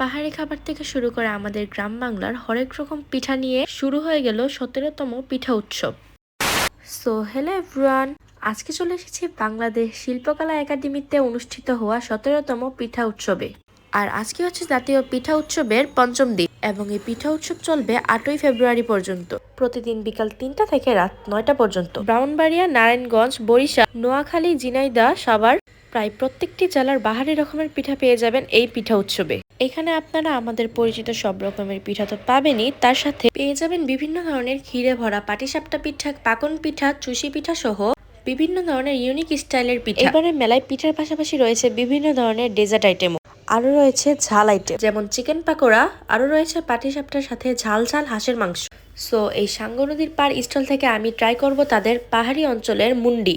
পাহাড়ি খাবার থেকে শুরু করে আমাদের গ্রাম বাংলার হরেক রকম পিঠা নিয়ে শুরু হয়ে গেল সতেরোতম পিঠা উৎসব। সো হ্যালো এভরিওয়ান আজকে চলে এসেছি বাংলাদেশ শিল্পকলা একাডেমিতে অনুষ্ঠিত হওয়া সতেরোতম পিঠা উৎসবে। আর আজকে হচ্ছে জাতীয় পিঠা উৎসবের পঞ্চম দিন এবং এই পিঠা উৎসব চলবে আটই ফেব্রুয়ারি পর্যন্ত। প্রতিদিন বিকাল তিনটা থেকে রাত নয়টা পর্যন্ত। ব্রাউনবাড়িয়া নারায়ণগঞ্জ, বরিশাল, নোয়াখালী জিনাইদা সাভার প্রায় প্রত্যেকটি জেলার বাহারি রকমের পিঠা পেয়ে যাবেন এই পিঠা উৎসবে। এখানে আপনারা আমাদের পরিচিত সব রকমের পিঠা তো পাবেনই। তার সাথে পেয়ে যাবেন বিভিন্ন ধরনের ক্ষীরে ভরা পাটিসাপটা পিঠা, পাকন পিঠা, চুষি পিঠা সহ বিভিন্ন ধরনের ইউনিক স্টাইলের পিঠা। এবারে মেলায় পিঠার পাশাপাশি রয়েছে বিভিন্ন ধরনের ডেজার্ট আইটেমও আরও রয়েছে ঝাল আইটেম যেমন চিকেন পাকোড়া আরও রয়েছে পাটিসাপটার সাথে ঝাল ঝাল হাঁসের মাংস। সো এই সাঙ্গ নদীর পার স্টল থেকে আমি ট্রাই করব তাদের পাহাড়ি অঞ্চলের মুন্ডি।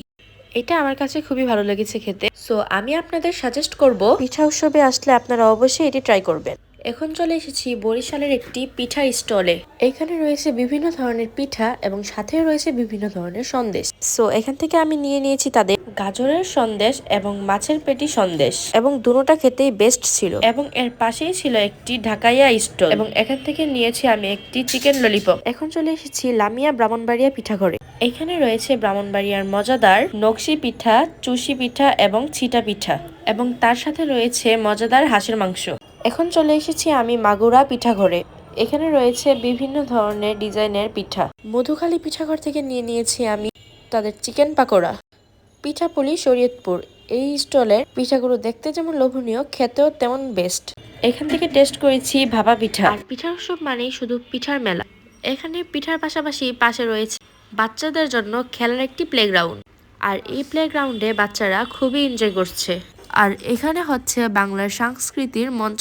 এটা আমার কাছে খুবই ভালো লেগেছে খেতে। সো আমি আপনাদের সাজেস্ট করব, পিঠা উৎসবে আসলে আপনারা অবশ্যই এটি ট্রাই করবেন। এখন চলে এসেছি বরিশালের একটি পিঠার স্টলে এখানে রয়েছে বিভিন্ন ধরনের পিঠা এবং সাথে রয়েছে বিভিন্ন ধরনের সন্দেশ। সো এখান থেকে আমি নিয়ে নিয়েছি তাদের গাজরের সন্দেশ এবং মাছের পেটি সন্দেশ এবং দুটোটা খেতেই বেস্ট ছিল। এবং এর পাশেই ছিল একটি ঢাকাইয়া স্টল এবং এখান থেকে নিয়েছি আমি একটি চিকেন ললিপপ এখন চলে এসেছি লামিয়া ব্রাহ্মণবাড়িয়া পিঠা ঘরে এখানে রয়েছে ব্রাহ্মণবাড়িয়ার মজাদার নকশি পিঠা, চুষি পিঠা এবং ছিটা পিঠা এবং তার সাথে রয়েছে মজাদার হাঁসের মাংস। এখন চলে এসেছি আমি মাগুরা পিঠা ঘরে এখানে রয়েছে বিভিন্ন ধরনের ডিজাইনের পিঠা। মধুখালী পিঠাঘর থেকে নিয়ে নিয়েছি আমি তাদের চিকেন পাকোড়া। পিঠাপুলি শরীয়তপুর। এই স্টলের পিঠাগুলো দেখতে যেমন লোভনীয়, খেতেও তেমন বেস্ট এখান থেকে টেস্ট করেছি ভাপা পিঠা। আর পিঠার উৎসব মানেই শুধু পিঠার মেলা। এখানে পিঠার পাশাপাশি পাশে রয়েছে বাচ্চাদের জন্য খেলার একটি প্লেগ্রাউন্ড আর এই প্লেগ্রাউন্ডে বাচ্চারা খুবই এনজয় করছে। আর এখানে হচ্ছে বাংলার সংস্কৃতির মঞ্চ